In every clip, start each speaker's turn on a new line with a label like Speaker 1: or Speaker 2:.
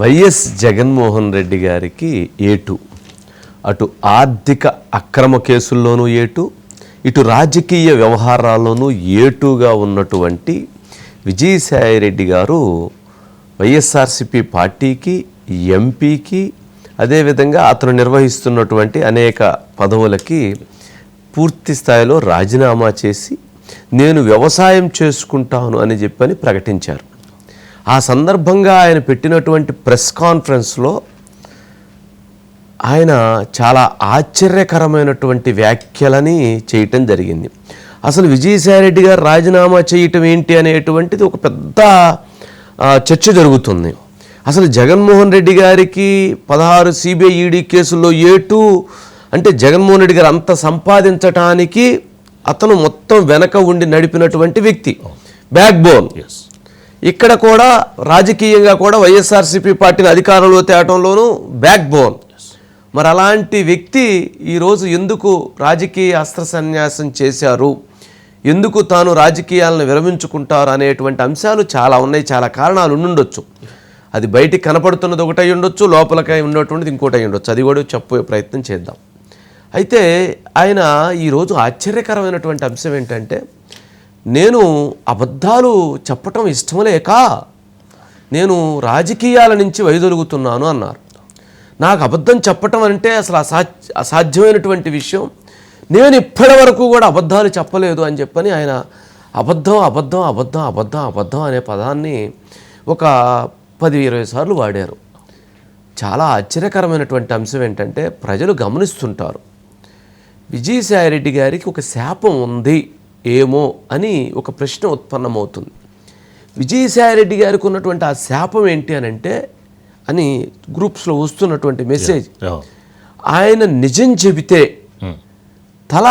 Speaker 1: YS Jaganmohan Reddy గారికి ఏటు. అటు ఆర్థిక అక్రమ కేసుల్లోనూ ఏటు ఇటు రాజకీయ వ్యవహారాల్లోనూ ఏటుగా ఉన్నటువంటి విజయసాయిరెడ్డి గారు వైఎస్ఆర్సిపి పార్టీకి ఎంపీకి అదేవిధంగా అతను నిర్వహిస్తున్నటువంటి అనేక పదవులకి పూర్తి స్థాయిలో రాజీనామా చేసి నేను వ్యవసాయం చేసుకుంటాను అని చెప్పని ప్రకటించారు. ఆ సందర్భంగా ఆయన పెట్టినటువంటి ప్రెస్ కాన్ఫరెన్స్లో ఆయన చాలా ఆశ్చర్యకరమైనటువంటి వ్యాఖ్యలని చేయటం జరిగింది. అసలు విజయసాయిరెడ్డి గారు రాజీనామా చేయటం ఏంటి అనేటువంటిది ఒక పెద్ద చర్చ జరుగుతుంది. అసలు జగన్మోహన్ రెడ్డి గారికి పదహారు సిబిఐ ఈడీ కేసుల్లో ఏటు అంటే జగన్మోహన్ రెడ్డి గారు అంత సంపాదించటానికి అతను మొత్తం వెనక ఉండి నడిపినటువంటి వ్యక్తి. బ్యాక్ బోన్ ఇక్కడ కూడా రాజకీయంగా కూడా వైఎస్ఆర్సీపీ పార్టీని అధికారంలో తేవటంలోనూ బ్యాక్ బోన్ మరి అలాంటి వ్యక్తి ఈరోజు ఎందుకు రాజకీయ అస్త్ర సన్యాసం చేశారు? ఎందుకు తాను రాజకీయాలను విరమించుకుంటారు అనేటువంటి అంశాలు చాలా ఉన్నాయి చాలా కారణాలు ఉండుండొచ్చు. అది బయటికి కనపడుతున్నది ఒకటై ఉండొచ్చు లోపలకై ఉన్నటువంటిది ఇంకోటై ఉండొచ్చు. అది కూడా చెప్పే ప్రయత్నం చేద్దాం. అయితే ఆయన ఈరోజు ఆశ్చర్యకరమైనటువంటి అంశం ఏంటంటే నేను అబద్ధాలు చెప్పటం ఇష్టం లేక నేను రాజకీయాల నుంచి వైదొలుగుతున్నాను అన్నారు. నాకు అబద్ధం చెప్పటం అంటే అసలు అసాధ్య అసాధ్యమైనటువంటి విషయం. నేను ఇప్పటి వరకు కూడా అబద్ధాలు చెప్పలేదు అని చెప్పని ఆయన అబద్ధం అబద్ధం అబద్ధం అబద్ధం అబద్ధం అనే పదాన్ని ఒక పది ఇరవై సార్లు వాడారు. చాలా ఆశ్చర్యకరమైనటువంటి అంశం ఏంటంటే ప్రజలు గమనిస్తుంటారు. విజయసాయిరెడ్డి గారికి ఒక శాపం ఉంది. ఏమో అని ఒక ప్రశ్న ఉత్పన్నమవుతుంది. విజయసాయిరెడ్డి గారికి ఉన్నటువంటి ఆ శాపం ఏంటి అని అంటే అని గ్రూప్స్లో వస్తున్నటువంటి మెసేజ్. ఆయన నిజం చెబితే తల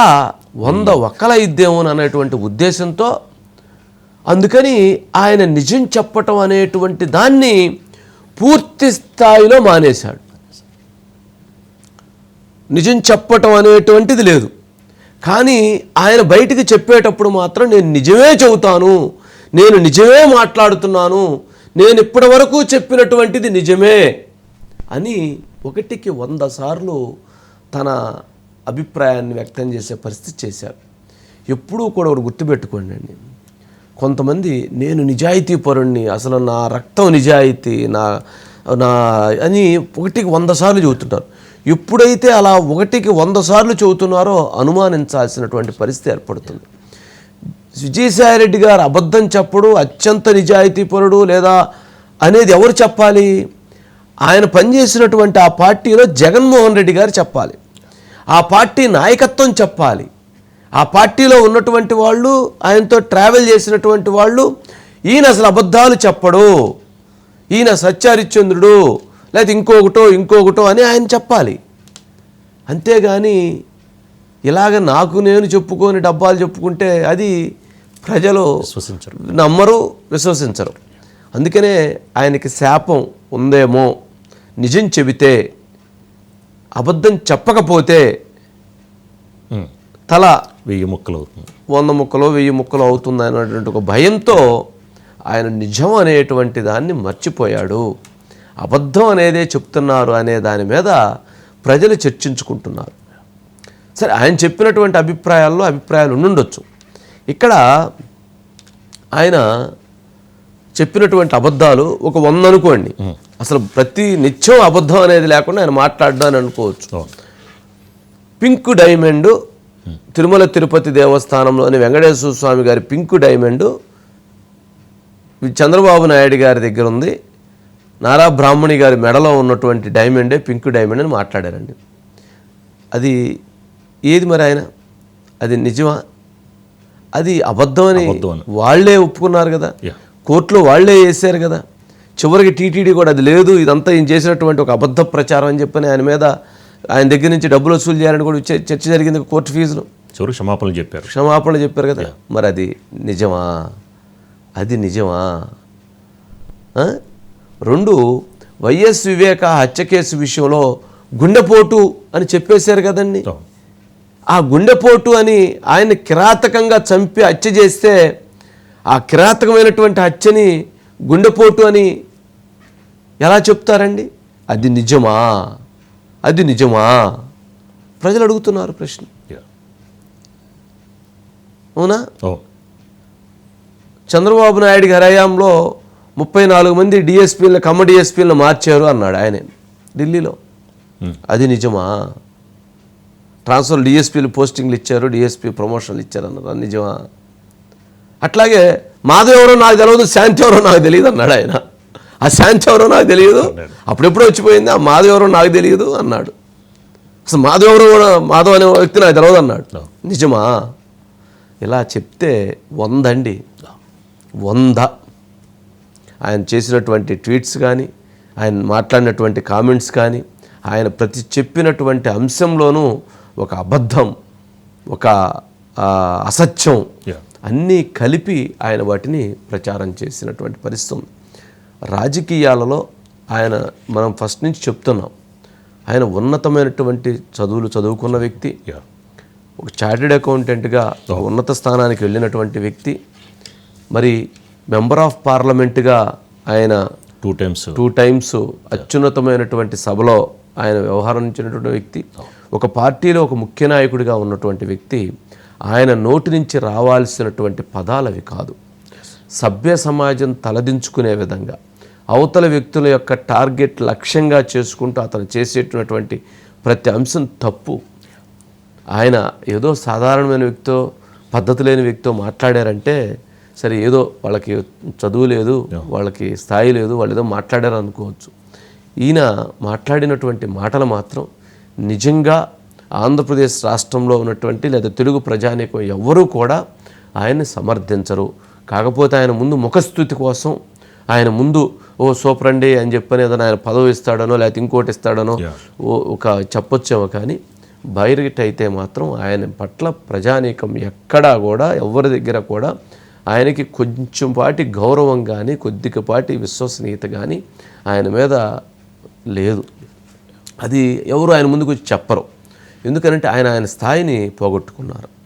Speaker 1: వంద ఒక్కలైద్దేమో అనేటువంటి ఉద్దేశంతో అందుకని ఆయన నిజం చెప్పటం అనేటువంటి దాన్ని పూర్తి స్థాయిలో మానేశాడు. నిజం చెప్పటం అనేటువంటిది లేదు. కానీ ఆయన బయటికి చెప్పేటప్పుడు మాత్రం నేను నిజమే చెబుతాను నేను నిజమే మాట్లాడుతున్నాను నేను ఇప్పటి వరకు చెప్పినటువంటిది నిజమే అని ఒకటికి వంద సార్లు తన అభిప్రాయాన్ని వ్యక్తం చేసే పరిస్థితి చేశారు. ఎప్పుడూ కూడా ఒకటి గుర్తుపెట్టుకోండి అండి. కొంతమంది నేను నిజాయితీ పరుణ్ణి అసలు నా రక్తం నిజాయితీ నా నా అని ఒకటికి వంద సార్లు చెబుతుంటారు. ఎప్పుడైతే అలా ఒకటికి వంద సార్లు చెబుతున్నారో అనుమానించాల్సినటువంటి పరిస్థితి ఏర్పడుతుంది. విజయసాయిరెడ్డి గారు అబద్ధం చెప్పడు అత్యంత నిజాయితీపరుడు లేదా అనేది ఎవరు చెప్పాలి? ఆయన పనిచేసినటువంటి ఆ పార్టీలో జగన్మోహన్ రెడ్డి గారు చెప్పాలి. ఆ పార్టీ నాయకత్వం చెప్పాలి. ఆ పార్టీలో ఉన్నటువంటి వాళ్ళు ఆయనతో ట్రావెల్ చేసినటువంటి వాళ్ళు ఈయన అసలు అబద్ధాలు చెప్పడు. ఈయన సత్యహరిశ్చంద్రుడు లేదా ఇంకొకటో ఇంకొకటో అని ఆయన చెప్పాలి. అంతేగాని ఇలాగ నాకు నేను చెప్పుకొని డబ్బాలు చెప్పుకుంటే అది ప్రజలు
Speaker 2: విశ్వసించరు.
Speaker 1: నమ్మరు విశ్వసించరు. అందుకనే ఆయనకి శాపం ఉందేమో నిజం చెబితే అబద్ధం చెప్పకపోతే. తల
Speaker 2: వెయ్యి ముక్కలు అవుతుంది.
Speaker 1: వంద ముక్కలో వెయ్యి ముక్కలు అవుతుంది అనేటువంటి ఒక భయంతో ఆయన నిజం అనేటువంటి దాన్ని మర్చిపోయాడు. అబద్ధం అనేదే చెప్తున్నారు అనే దాని మీద ప్రజలు చర్చించుకుంటున్నారు. సరే ఆయన చెప్పినటువంటి అభిప్రాయాల్లో అభిప్రాయాలు ఉండుండొచ్చు. ఇక్కడ ఆయన చెప్పినటువంటి అబద్ధాలు ఒక వంద అనుకోండి. అసలు ప్రతి నిత్యం అబద్ధం అనేది లేకుండా ఆయన మాట్లాడడాన్ని అనుకోవచ్చు.
Speaker 2: అవును.
Speaker 1: పింక్ డైమండ్ తిరుమల తిరుపతి దేవస్థానంలోని వెంకటేశ్వర స్వామి గారి పింక్ డైమండ్ చంద్రబాబు నాయుడు గారి దగ్గర ఉంది. నారా బ్రాహ్మణి గారి మెడలో ఉన్నటువంటి డైమండే పింక్ డైమండ్ అని మాట్లాడారండి. అది ఏది మరి ఆయన? అది నిజమా? అది అబద్ధం అని
Speaker 2: అబద్ధం అని.
Speaker 1: వాళ్ళే ఒప్పుకున్నారు కదా. కోర్టులో వాళ్ళే వేశారు కదా? చివరికి టీటీడీ కూడా అది లేదు ఇదంతా ఈయన చేసినటువంటి ఒక అబద్ధ ప్రచారం అని చెప్పని ఆయన మీద ఆయన దగ్గర నుంచి డబ్బులు వసూలు చేయాలని కూడా చర్చ జరిగింది కోర్టు ఫీజులు.
Speaker 2: చివరికి క్షమాపణలు చెప్పారు.
Speaker 1: క్షమాపణలు చెప్పారు కదా? మరి అది నిజమా? అది నిజమా? రెండు వైఎస్ వివేక హత్య కేసు విషయంలో గుండెపోటు అని చెప్పేశారు కదండి. ఆ గుండెపోటు అని ఆయన కిరాతకంగా చంపి హత్య చేస్తే ఆ కిరాతకమైనటువంటి హత్యని గుండెపోటు అని ఎలా చెప్తారండి? అది నిజమా? అది నిజమా? ప్రజలు అడుగుతున్నారు ప్రశ్న. అవునా?
Speaker 2: ఓ
Speaker 1: చంద్రబాబు నాయుడు గారి హయాంలో ముప్పై నాలుగు మంది డిఎస్పీలను కమ్మ డిఎస్పీలను మార్చారు అన్నాడు ఆయన. ఢిల్లీలో. అది నిజమా? ట్రాన్స్ఫర్ డిఎస్పీలు పోస్టింగ్లు ఇచ్చారు డిఎస్పీ ప్రమోషన్లు ఇచ్చారు అన్నారు. అది నిజమా? అట్లాగే మాధవ్ ఎవరో నాకు తెలియదు శాంతి ఎవరో నాకు తెలియదు అన్నాడు ఆయన. ఆ శాంతి ఎవరో నాకు తెలియదు. అప్పుడెప్పుడో వచ్చిపోయింది ఆ మాధవ్ ఎవరో నాకు తెలియదు అన్నాడు. అసలు మాధవ్ ఎవరో కూడా మాధవ్ అనే వ్యక్తి నాకు తెలియదు అన్నాడు. నిజమా? ఇలా చెప్తే వందండి. వంద. ఆయన చేసినటువంటి ట్వీట్స్ కానీ ఆయన మాట్లాడినటువంటి కామెంట్స్ కానీ ఆయన ప్రతి చెప్పినటువంటి అంశంలోనూ ఒక అబద్ధం ఒక అసత్యం. అన్నీ కలిపి ఆయన వాటిని ప్రచారం చేసినటువంటి పరిస్థితి ఉంది. రాజకీయాలలో ఆయన మనం ఫస్ట్ నుంచి చెప్తున్నాం ఆయన ఉన్నతమైనటువంటి చదువులు చదువుకున్న వ్యక్తి ఒక చార్టెడ్ అకౌంటెంట్గా ఒక ఉన్నత స్థానానికి వెళ్ళినటువంటి వ్యక్తి మరి మెంబర్ ఆఫ్ పార్లమెంట్గా ఆయన
Speaker 2: టూ టైమ్స్
Speaker 1: టూ టైమ్స్ అత్యున్నతమైనటువంటి సభలో ఆయన వ్యవహరించినటువంటి వ్యక్తి ఒక పార్టీలో ఒక ముఖ్య నాయకుడిగా ఉన్నటువంటి వ్యక్తి ఆయన నోటి నుంచి రావాల్సినటువంటి పదాలు అవి కాదు. సభ్య సమాజం తలదించుకునే విధంగా అవతల వ్యక్తుల యొక్క టార్గెట్ లక్ష్యంగా చేసుకుంటూ అతను చేసేటటువంటి ప్రతి అంశం తప్పు. ఆయన ఏదో సాధారణమైన వ్యక్తితో పద్ధతి లేని వ్యక్తితో మాట్లాడారంటే సరే ఏదో వాళ్ళకి చదువు లేదు వాళ్ళకి స్థాయి లేదు వాళ్ళు ఏదో మాట్లాడారు అనుకోవచ్చు ఈయన మాట్లాడినటువంటి మాటలు మాత్రం నిజంగా ఆంధ్రప్రదేశ్ రాష్ట్రంలో ఉన్నటువంటి లేదా తెలుగు ప్రజానీకం ఎవ్వరూ కూడా ఆయన్ని సమర్థించరు. కాకపోతే ఆయన ముందు ముఖస్థుతి కోసం ఆయన ముందు ఓ సూపరండి అని చెప్పని ఏదైనా ఆయన పదవి ఇస్తాడనో లేకపోతే ఇంకోటి ఇస్తాడనో ఓ ఒక చెప్పొచ్చేమో కానీ బయట అయితే మాత్రం ఆయన పట్ల ప్రజానీకం ఎక్కడా కూడా ఎవరి దగ్గర కూడా ఆయనకి కొంచెం పాటి గౌరవం కానీ కొద్దికపాటి విశ్వసనీయత కానీ ఆయన మీద లేదు. అది ఎవరు ఆయన ముందుకు వచ్చి చెప్పరు. ఎందుకనంటే ఆయన ఆయన స్థాయిని పోగొట్టుకున్నారు.